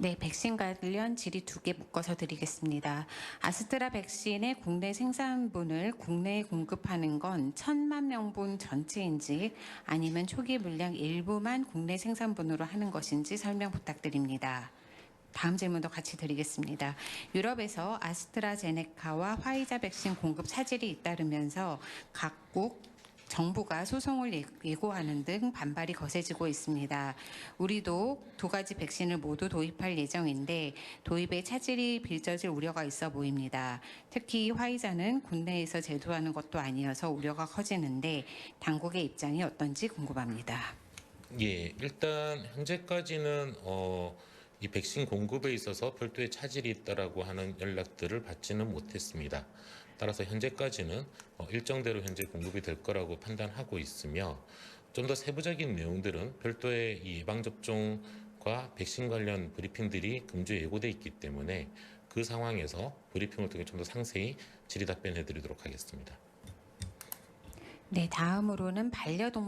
네, 백신 관련 질의 두 개 묶어서 드리겠습니다. 아스트라 백신의 국내 생산분을 국내에 공급하는 건 천만 명분 전체인지 아니면 초기 물량 일부만 국내 생산분으로 하는 것인지 설명 부탁드립니다. 다음 질문도 같이 드리겠습니다. 유럽에서 아스트라제네카와 화이자 백신 공급 차질이 잇따르면서 각국 정부가 소송을 예- 예고하는 등 반발이 거세지고 있습니다. 우리도 두 가지 백신을 모두 도입할 예정인데 도입에 차질이 빚어질 우려가 있어 보입니다. 특히 화이자는 국내에서 제조하는 것도 아니어서 우려가 커지는데 당국의 입장이 어떤지 궁금합니다. 예, 일단 현재까지는 어, 이 백신 공급에 있어서 별도의 차질이 있다라고 하는 연락들을 받지는 못했습니다. 따라서 현재까지는 어, 일정대로 현재 공급이 될 거라고 판단하고 있으며 좀 더 세부적인 내용들은 별도의 이 예방 접종과 백신 관련 브리핑들이 금주에 예고돼 있기 때문에 그 상황에서 브리핑을 통해 좀 더 상세히 질의 답변해 드리도록 하겠습니다. 네, 다음으로는 반려동물